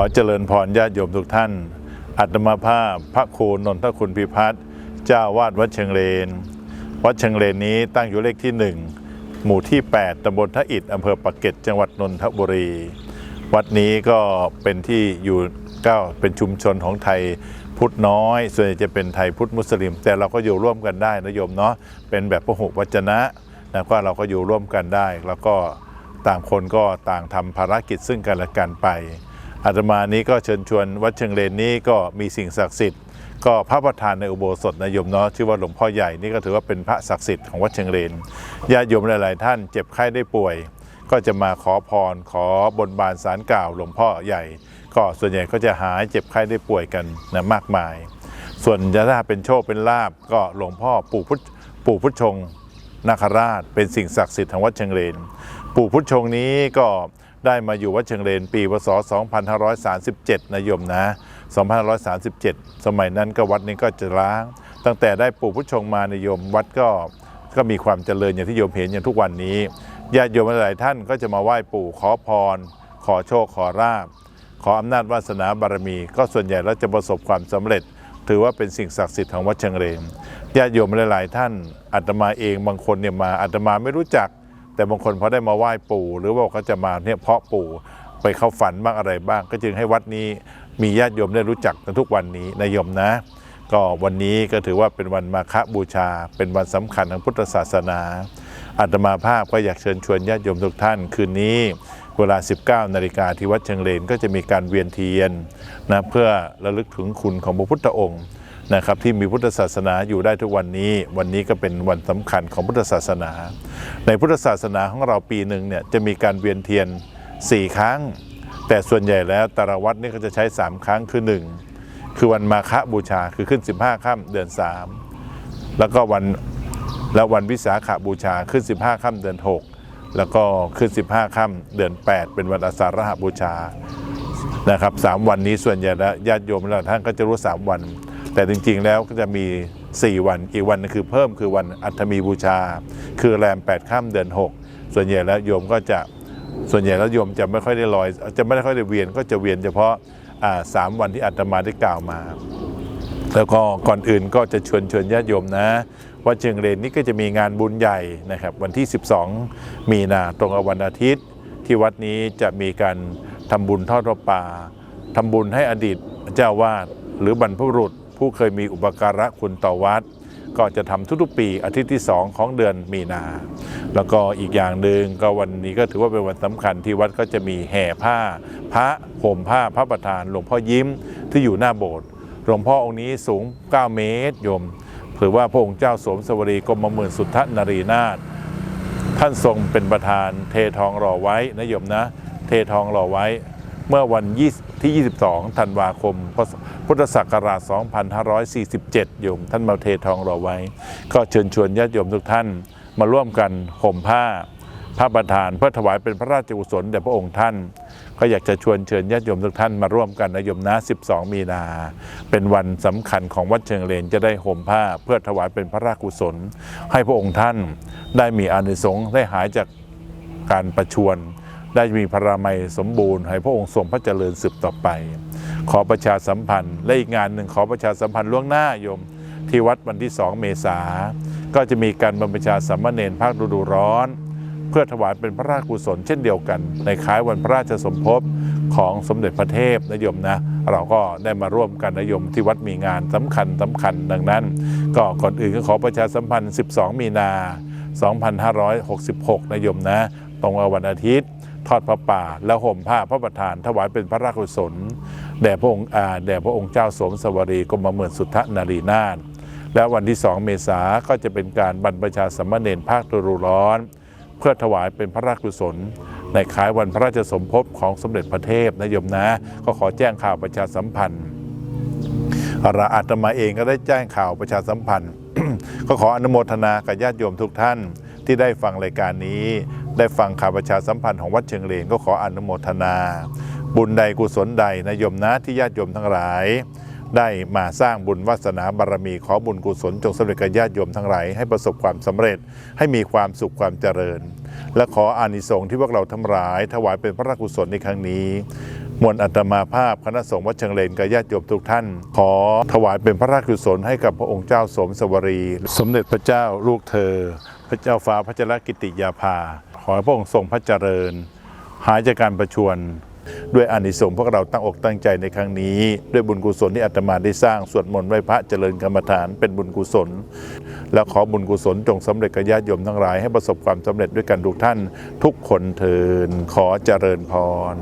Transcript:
อเจริญพรญาติโยมทุกท่าน อัตมาภาพพระครูนนทคุณพิพัฒน์เจ้าวาดวัดเชิงเลน วัดเชิงเลนนี้ตั้งอยู่เลขที่1หมู่ที่ 8ตำบลท่าอิฐอำเภอปากเกร็ดจังหวัดนนทบุรี วัดนี้ก็เป็นที่อยู่ก็เป็นชุมชนของไทยพุทธน้อย ส่วนใหญ่จะเป็นไทยพุทธมุสลิม แต่เราก็อยู่ร่วมกันได้นะโยมเนาะเป็นแบบพหุวัจนะนะก็เราก็อยู่ร่วมกันได้ แล้วก็ต่างคนก็ต่างทำภารกิจซึ่งกันและกันไป อาตมานี้ก็เชิญชวนวัดเชิงเลนนี้ก็มีสิ่งศักดิ์สิทธิ์ ก็พระประธานในอุโบสถนะโยมเนาะชื่อว่าหลวงพ่อใหญ่นี่ก็ถือว่าเป็นพระศักดิ์สิทธิ์ของวัดเชิงเลนญาติโยมหลาย ๆ ท่านเจ็บไข้ได้ป่วย ก็จะมาขอพรขอบนบานสารกล่าวหลวงพ่อใหญ่ ก็ส่วนใหญ่ก็จะหายเจ็บไข้ได้ป่วยกันนะมากมาย ส่วนจะถ้าเป็นโชคเป็นลาบก็หลวงพ่อปู่พุทธปู่พุทธชงนาคราช เป็นสิ่งศักดิ์สิทธิ์ของวัดเชิงเลน ปู่พุทธชงนี้ก็ ได้มาอยู่วัดเชิงเลนปีพศ 2537 นะโยมนะ 2537 สมัยนั้นก็วัดนี้ก็จะร้าง ตั้งแต่ได้ปู่พุทธชงมาในโยมวัดก็ก็มีความเจริญอย่างที่โยมเห็นอย่างทุกวันนี้ญาติโยมหลายท่านก็จะมาไหว้ปู่ขอพร ขอโชคขอราบขออำนาจวาสนาบารมี ก็ส่วนใหญ่แล้วจะประสบความสำเร็จ ถือว่าเป็นสิ่งศักดิ์สิทธิ์ของวัดเชิงเลนญาติโยมหลายๆท่านอาตมาเองบางคนเนี่ยมาอาตมาไม่รู้จัก แต่บางคนพอได้มาไหว้ปู่หรือว่าเขาจะมาเนี่ยเพาะปู่ไปเข้าฝันบ้างอะไรบ้าง ก็จึงให้วัดนี้มีญาติโยมได้รู้จักกันทุกวันนี้นายโยมนะ ก็วันนี้ก็ถือว่าเป็นวันมาฆบูชา เป็นวันสำคัญทางพุทธศาสนาอาตมาภาพก็อยากเชิญชวนญาติโยมทุกท่านคืนนี้เวลา 19 นาฬิกาที่วัดเชิงเลนก็จะมีการเวียนเทียนนะเพื่อระลึกถึงคุณของพระพุทธองค์ นะครับที่มีพุทธศาสนาอยู่ได้ทุกวันนี้ วันนี้ก็เป็นวันสำคัญของพุทธศาสนา ในพุทธศาสนาของเราปีหนึ่งเนี่ยจะมีการเวียนเทียน 4 ครั้ง แต่ส่วนใหญ่แล้วต่ละวัดนี่ก็จะใช้ 3 ครั้งคือ 1 คือวันมาฆบูชาคือขึ้น 15ค่ำเดือน 3 แล้วก็วันแล้ววันวิสาขบูชาขึ้น 15ค่ำเดือน 6 แล้วก็ขึ้น 15ค่ำเดือน 8 เป็นวันอาสาฬหบูชานะครับสามวันนี้ส่วนใหญ่แล้วญาติโยมหลาท่านก็จะรู้ 3 วัน แต่จริงๆแล้วก็จะมี 4 วัน อีกวันนึงคือเพิ่มคือวันอัฐมีบูชา คือแรม8ค่ำเดือน 6 ส่วนใหญ่แล้วโยมก็จะส่วนใหญ่แล้วโยมจะไม่ค่อยได้ลอย จะไม่ได้ค่อยได้เวียนก็จะเวียนเฉพาะสามวันที่อาตมาได้กล่าวมา แล้วก็ก่อนอื่นก็จะชวนชวนญาติโยมนะวัดเชียงเรนนี่ก็จะมีงานบุญใหญ่นะครับ วันที่ 12 มีนาตรงกับวันอาทิตย์ ที่วัดนี้จะมีการทำบุญทอดพระป่าทำบุญให้อดีตเจ้าวาดหรือบรรพบุรุษ ผู้เคยมีอุปการะคุณต่อวัด ก็จะทำทุกๆปีอาทิตย์ที่ 2 ของเดือนมีนา แล้วก็อีกอย่างหนึ่งก็วันนี้ก็ถือว่าเป็นวันสำคัญที่วัดก็จะมีแห่ผ้า พระห่มผ้าพระประธาน หลวงพ่อยิ้มที่อยู่หน้าโบสถ์หลวงพ่อองค์นี้สูง 9 เมตรโยมถือว่าพระองค์เจ้าสวมสวรีกรมหมื่นสุทธนรีนาถท่านทรงเป็นประธานเททองหล่อไว้นะโยมนะ เททองหล่อไว้ เมื่อวันที่ 22 ธันวาคม พุทธศักราช 2547 โยม ท่านมาเททองหล่อไว้ ก็เชิญชวนญาติโยมทุกท่านมาร่วมกันห่มผ้าพระประธานเพื่อถวายเป็นพระราชกุศลแด่พระองค์ท่าน ก็อยากจะชวนเชิญญาติโยมทุกท่านมาร่วมกันนะโยมนะ 12 มีนา เป็นวันสำคัญของวัดเชิงเลนจะได้ห่มผ้าเพื่อถวายเป็นพระราชกุศล ให้พระองค์ท่านได้มีอานิสงส์ได้หายจากการประชวร ได้มีพระรามัยสมบูรณ์ให้พระองค์ทรงพระเจริญสืบต่อไป ขอประชาสัมพันธ์ และอีกงานหนึ่งขอประชาสัมพันธ์ล่วงหน้าโยม ที่วัดวันที่2เมษา ก็จะมีการบรรพชาสามมเณรภาคฤดูร้อน เพื่อถวายเป็นพระราชกุศลเช่นเดียวกัน ในคล้ายวันพระราชสมภพของสมเด็จพระเทพนะโยมนะ เราก็ได้มาร่วมกันนะโยมที่วัดมีงานสำคัญสำคัญดังนั้น ก็ก่อนอื่นก็ขอประชาสัมพันธ์ 12 มีนา 2566นะโยมนะ ตรงกับวันอาทิตย์ ทอดพระป่า แล้วห่มผ้าพระประธาน ถวายเป็นพระราชกุศลแด่พระองค์แด่พระองค์เจ้าสวมสวรีกรมหมื่นสุทธนารีนาถและวันที่2เมษาก็จะเป็นการบรรพชาสามเณรภาคตรุร้อน เพื่อถวายเป็นพระราชกุศล ในคล้ายวันพระราชสมภพของสมเด็จพระเทพนะโยมนะ ก็ขอแจ้งข่าวประชาสัมพันธ์เราอาตมาเองก็ได้แจ้งข่าวประชาสัมพันธ์ ก็ขออนุโมทนากับญาติโยมทุกท่านที่ได้ฟังรายการนี้ ได้ฟังข่าวประชาสัมพันธ์ของวัดเชียงเลนก็ขออนุโมทนา บุญใดกุศลใดนะโยมนะที่ญาติโยมทั้งหลาย ได้มาสร้างบุญวาสนาบารมีขอบุญกุศลจงสำเร็จกับญาติโยมทั้งหลายให้ประสบความสำเร็จให้มีความสุขความเจริญ และขออานิสงส์ที่พวกเราทั้งหลาย ถวายเป็นพระราชกุศลในครั้งนี้มวลอัตมาภาพคณะสงฆ์วัดเชิงเลนกับญาติโยมทุกท่าน ขอถวายเป็นพระราชกุศลให้กับพระองค์เจ้าสมสวรี สมเด็จพระเจ้าลูกเธอ พระเจ้าฟ้าพระจรกิติยาภา ขอให้พระองค์ทรงพระเจริญ หายจากการประชวรด้วยอานิสงส์พวกเราตั้งอกตั้งใจในครั้งนี้ ด้วยบุญกุศลที่อาตมาได้สร้างสวดมนต์ไหว้พระเจริญกรรมฐานเป็นบุญกุศล แล้วขอบุญกุศลจงสำเร็จกับญาติโยมทั้งหลายให้ประสบความสำเร็จด้วยกันทุกท่านทุกคนเทินขอเจริญพร